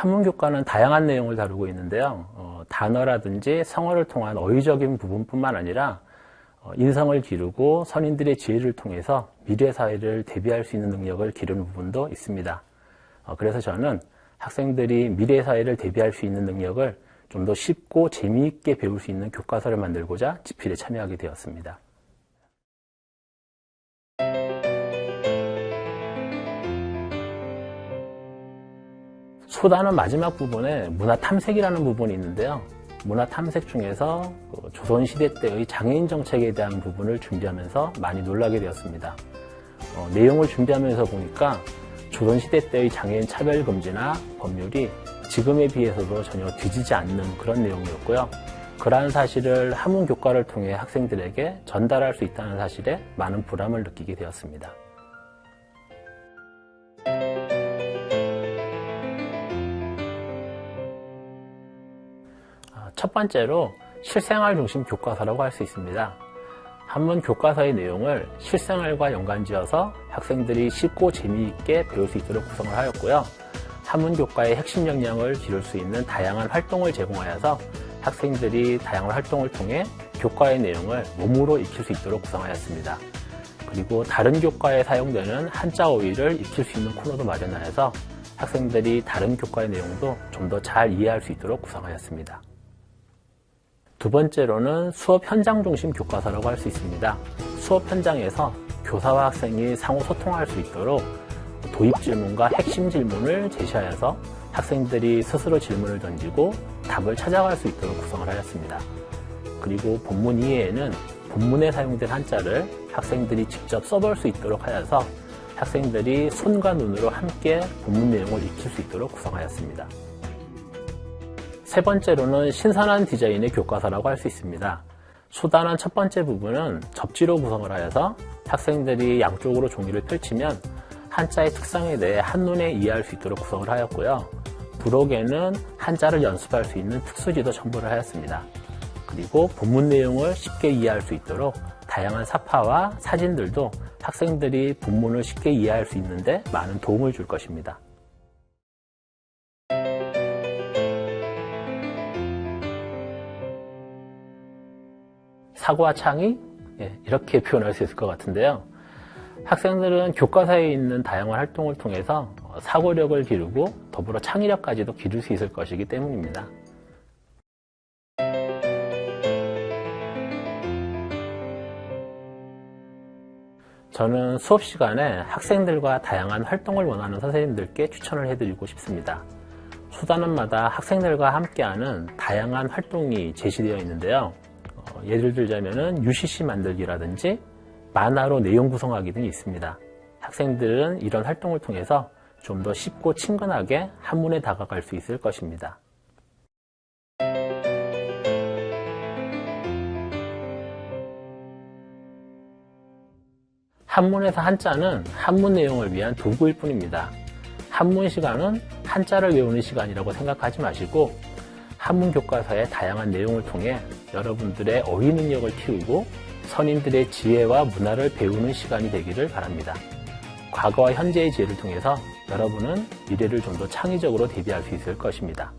한문교과는 다양한 내용을 다루고 있는데요. 어, 단어라든지 성어를 통한 어휘적인 부분뿐만 아니라 어, 인성을 기르고 선인들의 지혜를 통해서 미래 사회를 대비할 수 있는 능력을 기르는 부분도 있습니다. 어, 그래서 저는 학생들이 미래 사회를 대비할 수 있는 능력을 좀 더 쉽고 재미있게 배울 수 있는 교과서를 만들고자 집필에 참여하게 되었습니다. 소단은 마지막 부분에 문화 탐색이라는 부분이 있는데요. 문화 탐색 중에서 그 조선시대 때의 장애인 정책에 대한 부분을 준비하면서 많이 놀라게 되었습니다. 어, 내용을 준비하면서 보니까 조선시대 때의 장애인 차별 금지나 법률이 지금에 비해서도 전혀 뒤지지 않는 그런 내용이었고요. 그러한 사실을 한문 교과를 통해 학생들에게 전달할 수 있다는 사실에 많은 보람을 느끼게 되었습니다. 첫 번째로 실생활 중심 교과서라고 할 수 있습니다. 한문 교과서의 내용을 실생활과 연관지어서 학생들이 쉽고 재미있게 배울 수 있도록 구성을 하였고요. 한문 교과의 핵심 역량을 기를 수 있는 다양한 활동을 제공하여서 학생들이 다양한 활동을 통해 교과의 내용을 몸으로 익힐 수 있도록 구성하였습니다. 그리고 다른 교과에 사용되는 한자 어휘를 익힐 수 있는 코너도 마련하여서 학생들이 다른 교과의 내용도 좀 더 잘 이해할 수 있도록 구성하였습니다. 두 번째로는 수업 현장 중심 교과서라고 할 수 있습니다. 수업 현장에서 교사와 학생이 상호 소통할 수 있도록 도입 질문과 핵심 질문을 제시하여서 학생들이 스스로 질문을 던지고 답을 찾아갈 수 있도록 구성을 하였습니다. 그리고 본문 이외에는 본문에 사용된 한자를 학생들이 직접 써볼 수 있도록 하여서 학생들이 손과 눈으로 함께 본문 내용을 익힐 수 있도록 구성하였습니다. 세 번째로는 신선한 디자인의 교과서라고 할 수 있습니다. 수단한 첫 번째 부분은 접지로 구성을 하여서 학생들이 양쪽으로 종이를 펼치면 한자의 특성에 대해 한눈에 이해할 수 있도록 구성을 하였고요. 부록에는 한자를 연습할 수 있는 특수지도 첨부를 하였습니다. 그리고 본문 내용을 쉽게 이해할 수 있도록 다양한 사파와 사진들도 학생들이 본문을 쉽게 이해할 수 있는데 많은 도움을 줄 것입니다. 창의? 예, 이렇게 표현할 수 있을 것 같은데요. 학생들은 교과서에 있는 다양한 활동을 통해서 사고력을 기르고 더불어 창의력까지도 기를 수 있을 것이기 때문입니다. 저는 수업 시간에 학생들과 다양한 활동을 원하는 선생님들께 추천을 해드리고 싶습니다. 수단원마다 학생들과 함께하는 다양한 활동이 제시되어 있는데요. 어, 예를 들자면 UCC 만들기라든지 만화로 내용 구성하기 등이 있습니다. 학생들은 이런 활동을 통해서 좀 더 쉽고 친근하게 한문에 다가갈 수 있을 것입니다. 한문에서 한자는 한문 내용을 위한 도구일 뿐입니다. 한문 시간은 한자를 외우는 시간이라고 생각하지 마시고 한문 교과서의 다양한 내용을 통해 여러분들의 어휘 능력을 키우고 선임들의 지혜와 문화를 배우는 시간이 되기를 바랍니다. 과거와 현재의 지혜를 통해서 여러분은 미래를 좀 더 창의적으로 대비할 수 있을 것입니다.